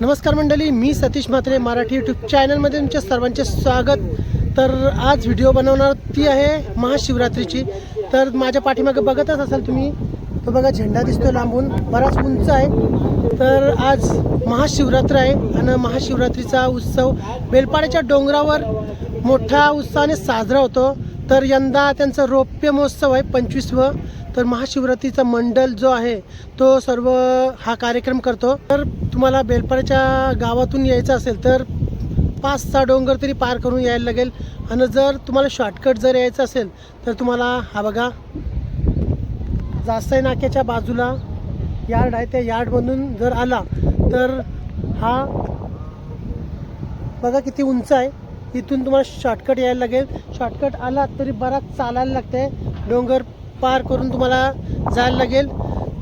नमस्कार मंडळी मी सतीश म्हात्रे मराठी यूट्यूब चॅनलमध्ये तुमच्या सर्वांचे स्वागत. तर आज व्हिडिओ बनवणार ती आहे महाशिवरात्रीची. तर माझ्या पाठीमागे बघतच असाल तुम्ही तो बघा झेंडा दिसतो लांबून बराच उंच आहे. तर आज महाशिवरात्र आहे आणि महाशिवरात्रीचा उत्सव बेलपाड्याच्या डोंगरावर मोठ्या उत्साहाने साजरा होतो. तर यंदा त्यांचं रौप्य महोत्सव आहे पंचवीसवं. तर महाशिवरात्रीचा मंडल जो आहे तो सर्व हा कार्यक्रम करतो. तर तुम्हाला बेलपाड्याच्या गावातून यायचं असेल तर पाच सहा डोंगर तरी पार करून यायला लागेल. आणि जर तुम्हाला शॉर्टकट जर यायचं असेल तर तुम्हाला हा बघा जास्ताई नाक्याच्या बाजूला यार्ड आहे. त्या यार्डमधून जर आला तर हा बघा किती उंच आहे. इथून तुम्हाला शॉर्टकट यायला लागेल. शॉर्टकट आला तरी बराच चालायला लागते डोंगर पार करून तुम्हाला जायला लागेल.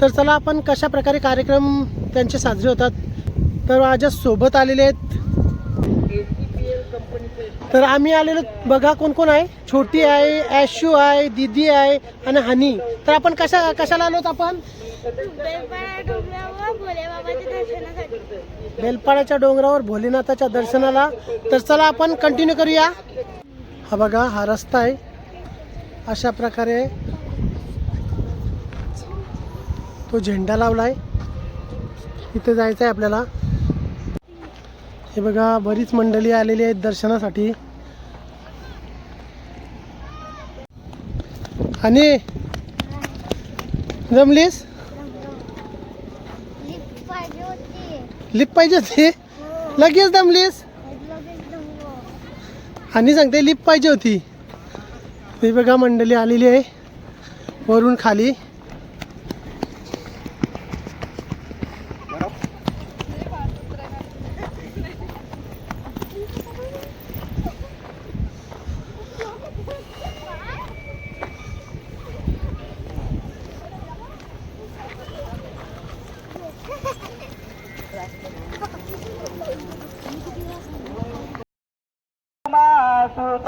तर चला आपण कशा प्रकारे कार्यक्रम त्यांचे साजरे होतात. तर माझ्या सोबत आलेले आहेत. तर आम्ही आलेलो बघा कोण कोण आहे. छोटी आहे ॲशू आहे दीदी आहे आणि हनी. तर आपण कशा कशाला आलोत आपण? बेलपाड्याच्या डोंगरावर भोलेनाथाच्या दर्शनाला. तर चला आपण कंटिन्यू करूया. हा बघा हा रस्ता आहे. अशा प्रकारे तो झेंडा लावलाय. इथे जायचं आहे आपल्याला. हे बघा बरीच मंडळी आलेली आहेत दर्शनासाठी. आणि जमलीस? पाहिजे होती. लिप पाहिजे होती? लगेच दमलीस? लगेच दमलो. आणि सांगते लिप पाहिजे होती. ही बघा मंडळी आलेली आहे. वरून खाली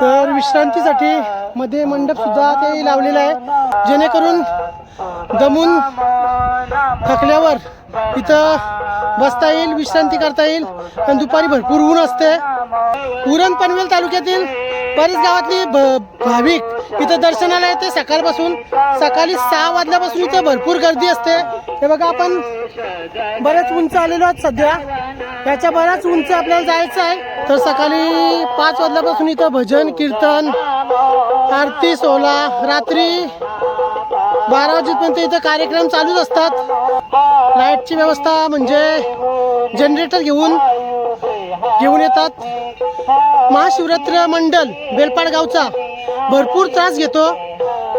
तर विश्रांतीसाठी मध्ये मंडप सुद्धा ते लावलेला आहे. जेणेकरून दमून थकल्यावर इथं बसता येईल विश्रांती करता येईल. आणि दुपारी भरपूर ऊन असते. उरण पनवेल तालुक्यातील बरीच गावातले भ- भाविक इथं दर्शनाला येते. सकाळपासून सकाळी सहा वाजल्यापासून इथं भरपूर गर्दी असते. हे बघा आपण बरेच उंच आलेलो आहोत सध्या. याच्या बऱ्याच उंच आपल्याला जायचं आहे. तर सकाळी पाच वाजल्यापासून इथं भजन कीर्तन आरती सोहळा रात्री बारा वाजेपर्यंत इथं कार्यक्रम चालूच असतात. लाईटची व्यवस्था म्हणजे जनरेटर घेऊन घेऊन येतात. महाशिवरात्र मंडल बेलपाड गावचा भरपूर त्रास घेतो.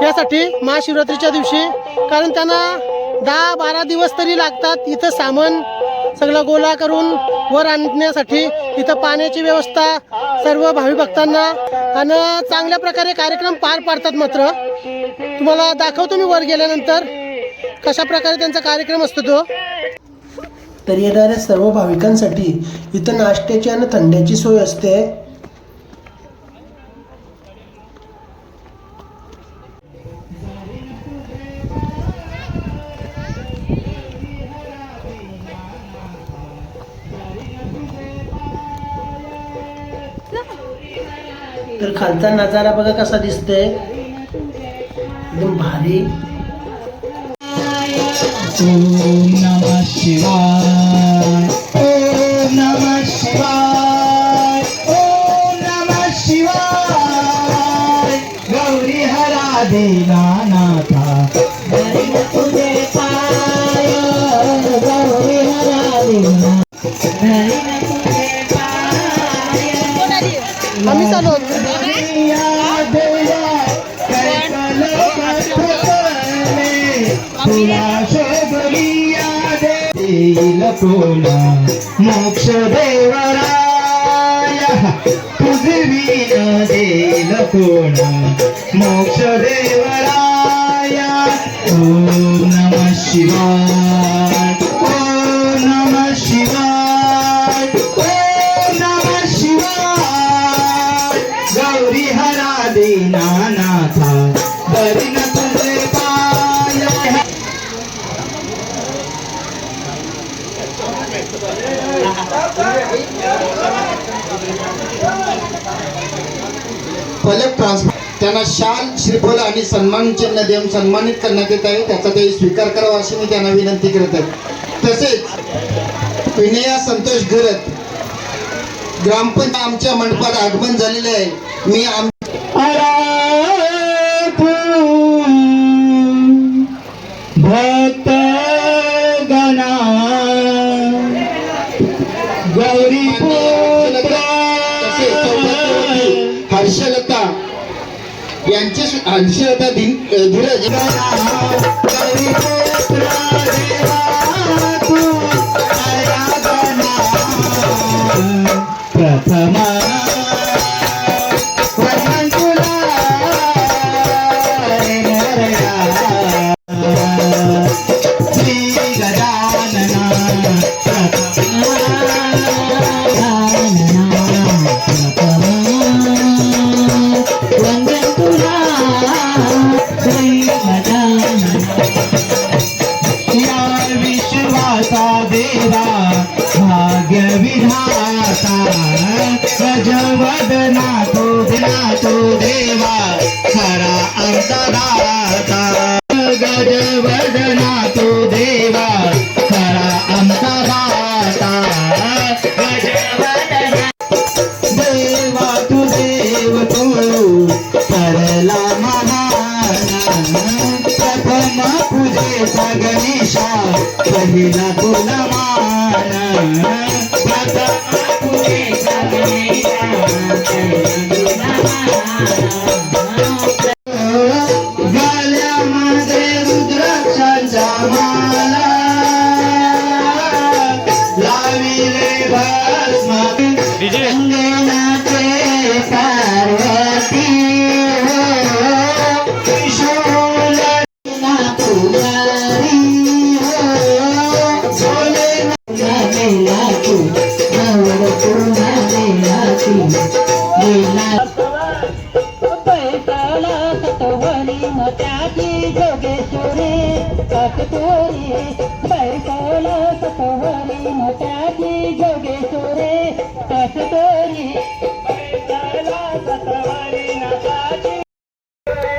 यासाठी महाशिवरात्रीच्या दिवशी कारण त्यांना दहा बारा दिवस तरी लागतात इथं सामान सगळं गोळा करून वर आणण्यासाठी. इथं पाण्याची व्यवस्था सर्व भावी भक्तांना आणि चांगल्या प्रकारे कार्यक्रम पार पाडतात मात्र. तुम्हाला दाखवतो मी वर गेल्यानंतर कशा प्रकारे त्यांचा कार्यक्रम असतो तो. तर येणाऱ्या सर्व भाविकांसाठी इथं नाश्त्याची आणि थंड्याची सोय असते. तर खालचा नजारा बघा कसा दिसतोय. एकदम भारी. शिवाय ओम नमः शिवाय ओम नमः शिवाय गौरी हरा देना नाथा हरिण तुझे पाय गौरी हरा देना हरिण तुझे पाय आम्ही चालू आहोत. देईल कोणा मोक्ष देवराय तुझवीन देईल कोणा मोक्ष देवराय ओम नम शिवाय ओम नम शिवाय ओम नम शिवाय. गौरी हरा दीनानाथा त्यांना शाल श्रीफल आणि सन्मान चिन्ह देऊन सन्मानित करण्यात येत आहे. त्याचा ते स्वीकार करावा अशी मी त्यांना विनंती करत आहे. तसेच विनया संतोष घरत ग्रामपंचायत आमच्या मंडपात आगमन झालेले आहे. मी आम यांचे सु- हर्षलता दिन धीरज. प्रथमा श्री या विश्वाचा देवा भाग्य विधाता गजवदना तो दिना तो देवा खरा आमचा पहिला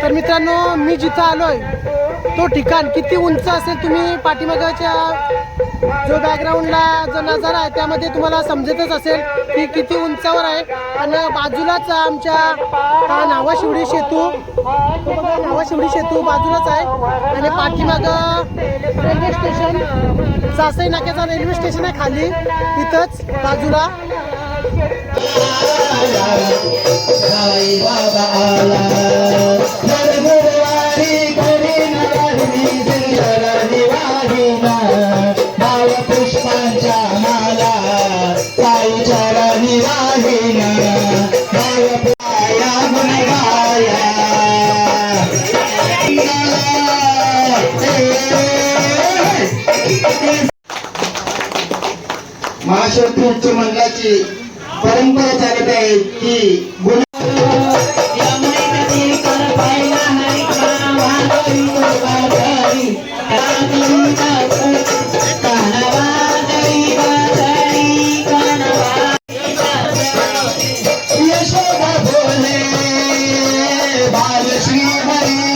तर मित्रांनो मी जिथं आलोय तो ठिकाण किती उंच असेल तुम्ही पाठीमागाच्या जो बॅकग्राऊंडला जो नजारा आहे त्यामध्ये तुम्हाला समजतच असेल की किती उंचावर आहे. आणि बाजूलाच आमच्या हा नावाशिवडी सेतू नावाशिवडी सेतू बाजूलाच आहे. आणि पाठीमागं रेल्वे स्टेशन सासई नाक्याचा रेल्वे स्टेशन आहे खाली इथंच बाजूला. बाबा उच्च मंडळाची परंपरा चालत आहे की गुण यशोदा भोले बालश्री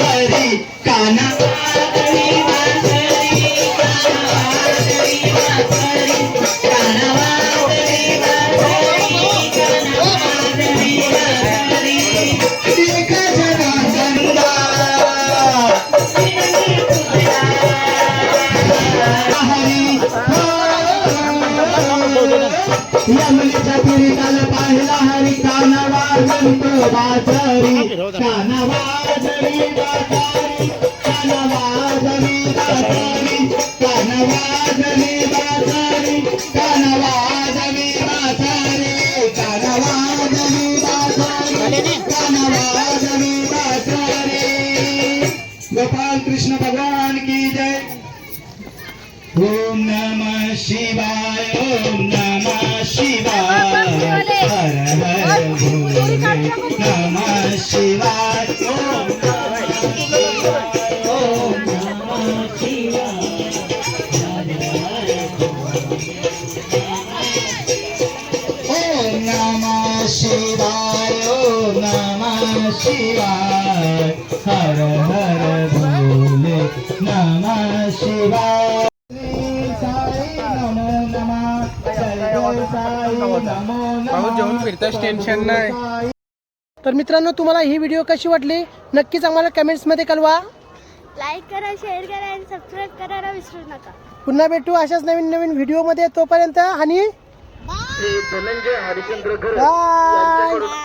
हो बाबरी काना पाहिला हरी कानवा जंतो बाजारी कानवा गोपाल कृष्ण भगवान की जय ओम नमः शिवाय ओम नमः शिवाय हर हर भोले नमः शिवाय ओम शिवाय जेवण फिरताच टेन्शन नाही. तर मित्रांनो तुम्हाला ही व्हिडिओ कशी वाटली? नक्कीच आम्हाला कमेंट्समध्ये कळवा. लाईक करा शेअर करा आणि सबस्क्राईब करायला विसरू नका. पुन्हा भेटू अशाच नवीन नवीन व्हिडिओमध्ये तोपर्यंत आणि बाय बाय